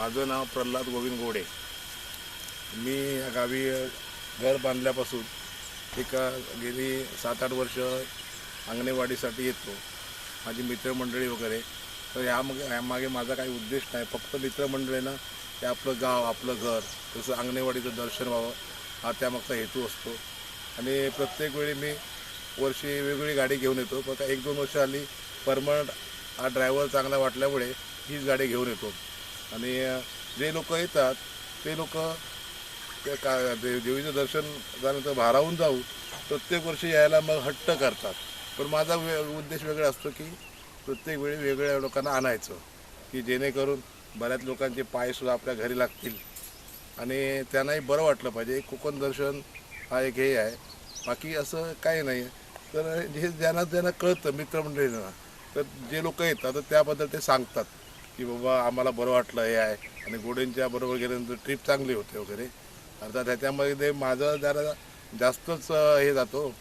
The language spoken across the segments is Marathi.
माझं नाव प्रल्हाद गोविंद गोडे. मी या गावी घर बांधल्यापासून एक गेली सात आठ वर्ष अंगणेवाडीसाठी येतो. माझी मित्रमंडळी वगैरे. तर यामागे यामागे माझा काही उद्देश नाही. फक्त मित्रमंडळींना ते आपलं गाव आपलं घर तसं अंगणेवाडीचं दर्शन व्हावं हा त्यामागचा हेतू असतो. आणि प्रत्येक वेळी मी वर्षी वेगवेगळी गाडी घेऊन येतो. फक्त एक दोन वर्ष आली परमनंट हा ड्रायव्हर चांगला वाटल्यामुळे हीच गाडी घेऊन येतो. आणि जे लोक येतात ते लोक ते का दे देवीचं दर्शन झाल्यानंतर भारावून जाऊ प्रत्येक वर्षी यायला मग हट्ट करतात. पण माझा वे उद्देश वेगळा असतो की प्रत्येक वेळी वेगळ्या लोकांना आणायचं की जेणेकरून बऱ्याच लोकांचे पायसुद्धा आपल्या घरी लागतील. आणि त्यांनाही बरं वाटलं पाहिजे. एक कोकण दर्शन हा एक हे आहे. बाकी असं काही नाही. तर जे ज्यांना ज्यांना कळतं मित्रमंडळींना तर जे लोक येतात तर त्याबद्दल ते सांगतात. की बाबा आम्हाला बरं वाटलं हे आहे. आणि गोडेंच्या बरोबर गेल्यानंतर ट्रीप चांगली होते वगैरे. अर्थात त्याच्यामध्ये ते माझं जरा जास्तच हे जातो.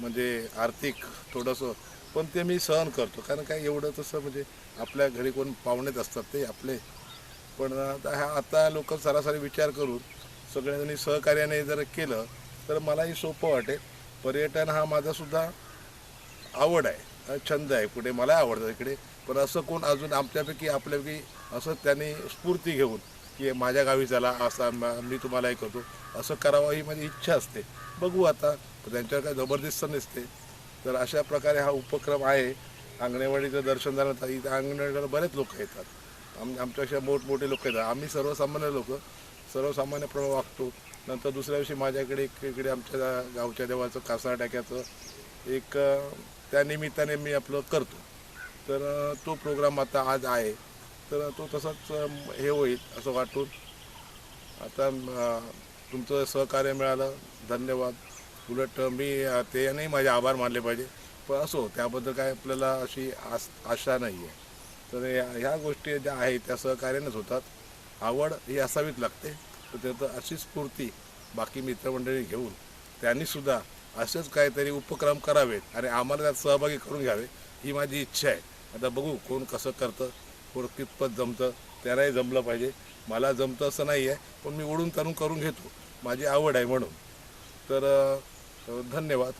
म्हणजे आर्थिक थोडंसं. पण ते मी सहन करतो. कारण काय एवढं तसं म्हणजे आपल्या घरी कोण पाहुणेच असतात ते आपले. पण आता हा आता लोक सरासरी विचार करून सगळ्यांनी सहकार्याने जर केलं तर मलाही सोपं वाटेल. पर्यटन हा माझासुद्धा आवड आहे. छंद आहे. कुठे मला आवडतं इकडे पण असं कोण अजून आमच्यापैकी आपल्यापैकी असं त्यांनी स्फूर्ती घेऊन की माझ्या गावी चला असा मी तुम्हाला हे करतो. असं करावं ही माझी इच्छा असते. बघू आता. त्यांच्यावर काय जबरदस्त नसते. तर अशा प्रकारे हा उपक्रम आहे. अंगणवाडीचं दर्शन झाल्यानंतर इथं अंगणवाडीला बरेच लोक येतात. आम आमच्यापेक्षा मोठमोठे लोक येतात. आम्ही सर्वसामान्य लोक सर्वसामान्यप्रमाणे वागतो. नंतर दुसऱ्या दिवशी माझ्याकडे एक इकडे आमच्या गावच्या देवाचं कासार टाक्याचं एक त्या निमित्ताने मी आपलं करतो. तर तो प्रोग्राम आता आज आहे. तर तो तसाच हे होईल असं वाटून. आता तुमचं सहकार्य मिळालं. धन्यवाद. उलट मी ते नाही माझे आभार मानले पाहिजे. पण असो त्याबद्दल काय आपल्याला अशी आस आशा नाही आहे तर या ह्या गोष्टी ज्या आहेत त्या सहकार्यानेच होतात. आवड ही असावीच लागते. तर त्याचं अशी स्फूर्ती बाकी मित्रमंडळी घेऊन त्यांनीसुद्धा असेच काहीतरी उपक्रम करावेत आणि आम्हाला त्यात सहभागी करून घ्यावे ही माझी इच्छा आहे. आता बघू कोण कसं करतं कोण कितपत जमतं त्यालाही जमलं पाहिजे. मला जमतं असं नाही आहे पण मी ओढून तरून करून घेतो. माझी आवड आहे म्हणून. तर धन्यवाद.